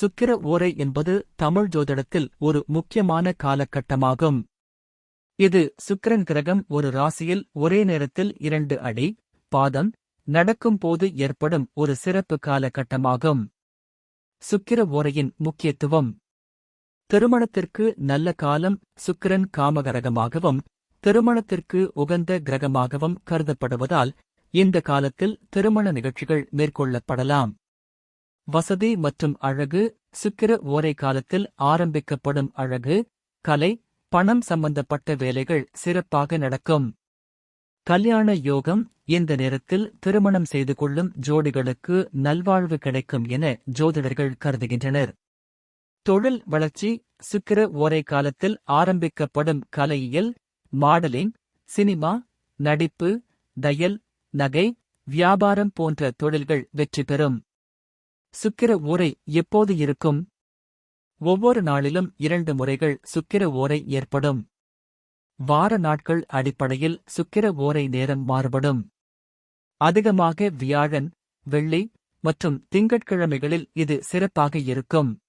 சுக்கிர ஓரை என்பது தமிழ் ஜோதிடத்தில் ஒரு முக்கியமான காலகட்டமாகும். இது சுக்கிரன் கிரகம் ஒரு ராசியில் ஒரே நேரத்தில் இரண்டு அடி பாதம் நடக்கும் போது ஏற்படும் ஒரு சிறப்பு காலகட்டமாகும். சுக்கிர ஓரையின் முக்கியத்துவம். திருமணத்திற்கு நல்ல காலம் சுக்கிரன் காமகரகமாகவும் திருமணத்திற்கு உகந்த கிரகமாகவும் கருதப்படுவதால் இந்த காலத்தில் திருமண நிகழ்ச்சிகள் மேற்கொள்ளப்படலாம். வசதி மற்றும் அழகு சுக்கிர ஓரை காலத்தில் ஆரம்பிக்கப்படும் அழகு கலை பணம் சம்பந்தப்பட்ட வேலைகள் சிறப்பாக நடக்கும். கல்யாண யோகம் இந்த நேரத்தில் திருமணம் செய்து கொள்ளும் ஜோடிகளுக்கு நல்வாழ்வு கிடைக்கும் என ஜோதிடர்கள் கருதுகின்றனர். தொழில் வளர்ச்சி சுக்கிர ஓரை காலத்தில் ஆரம்பிக்கப்படும் கலையியல் மாடலிங் சினிமா நடிப்பு தையல் நகை வியாபாரம் போன்ற தொழில்கள் வெற்றி பெறும். சுக்கிர ஓரை எப்போது இருக்கும்? ஒவ்வொரு நாளிலும் இரண்டு முறைகள் சுக்கிர ஓரை ஏற்படும். வார நாட்கள் அடிப்படையில் சுக்கிர ஓரை நேரம் மாறுபடும். அதிகமாக வியாழன் வெள்ளி மற்றும் திங்கட்கிழமைகளில் இது சிறப்பாக இருக்கும்.